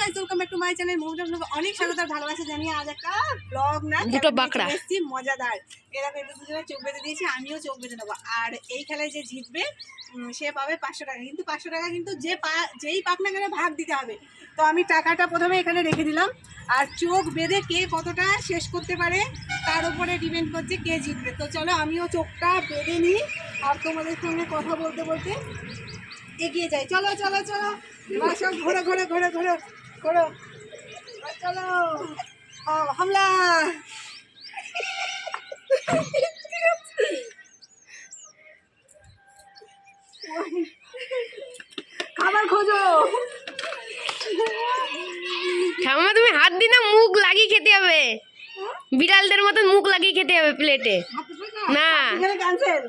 Guys welcome back to my channel Mamata blog অনেক স্বাগত আর ভালোবাসা জানিয়ে আজ একটা ব্লগ না দুটো বাঁকড়া। এসেছি? মজাদার। এরকম একটু দুজনে চোখ বেঁধে দিয়েছি আমিও চোখ বেঁধে নেব। আর এই খেলায় যে জিতবে সে পাবে পাঁচশো টাকা। কিন্তু পাঁচশো টাকা কিন্তু যে পা যেই পাক না কেন ভাগ দিতে হবে। তো আমি টাকাটা প্রথমে এখানে রেখে দিলাম। আর চোখ বেঁধে কে কতটা শেষ করতে পারে তার উপরে ডিপেন্ড করছে কে জিতবে। তো চলো আমিও চোখটা বেঁধে নিই। আর তোমাদের সঙ্গে কথা বলতে বলতে এগিয়ে যাই। চলো চলো চলো। এবার সব ঘোরো ঘোরো ঘোরো ঘোরো। এবার চলো। হামলা। খাবার খোঁজো। তুমি হাত দি না মুখ লাগিয়ে খেতে হবে। বিড়ালদের মতন মুখ লাগিয়ে খেতে হবে প্লেটে না। ক্যান্সেল।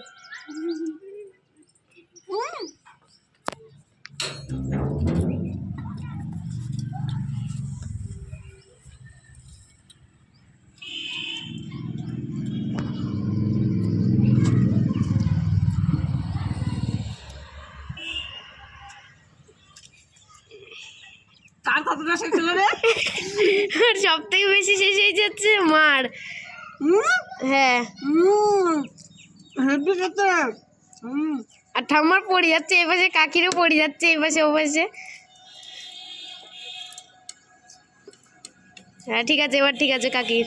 কার কতটা শেষ হলো রে? আর সব থেকে বেশি শেষ হয়ে যাচ্ছে মার। হ্যাঁ। হেভি খেতে আর ঠাম্মার পড়ে যাচ্ছে এপাশে কাকিরও পড়ে যাচ্ছে এপাশে ওপাশে হ্যাঁ ঠিক আছে এবার ঠিক আছে কাকির।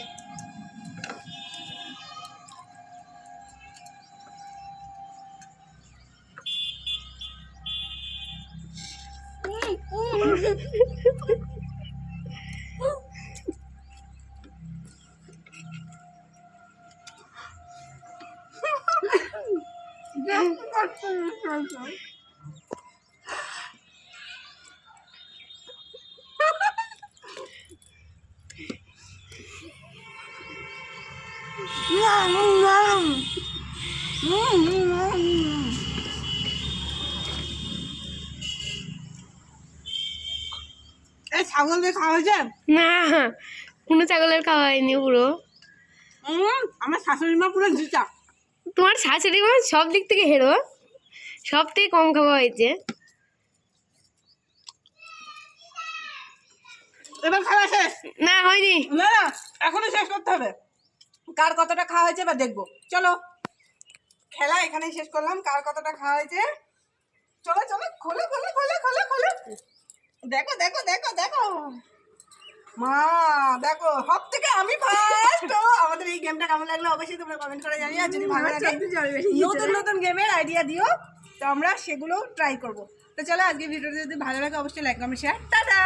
Não, não, não. এই ছাগল দিয়ে খাওয়া হয়েছে না কোনো ছাগলের খাওয়া হয়নি পুরো আমার শাশুড়ি মা পুরো জিতা তোমার শাশুড়ি মা সব দিক থেকে হেরো সব থেকে কম খাওয়া হয়েছে। এবার খাওয়া শেষ? না হয়নি। না না এখনও শেষ করতে হবে। কার কতটা খাওয়া হয়েছে বা দেখব। চলো। খেলা এখানেই শেষ করলাম। কার কতটা খাওয়া হয়েছে? চলো চলো খোলো খোলো খোলো খোলো খোলো। দেখো দেখো দেখো দেখো। মা দেখো সব থেকে আমি ফার্স্ট আমাদের এই গেমটা কেমন লাগল অবশ্যই তোমরা কমেন্ট করে জানিও। যদি ভালো লাগে নতুন নতুন গেমের আইডিয়া দিও তো আমরা সেগুলো ট্রাই করব। তো চলো আজকে ভিডিওটা যদি ভালো লাগে অবশ্যই লাইক কমেন্ট শেয়ার টাটা!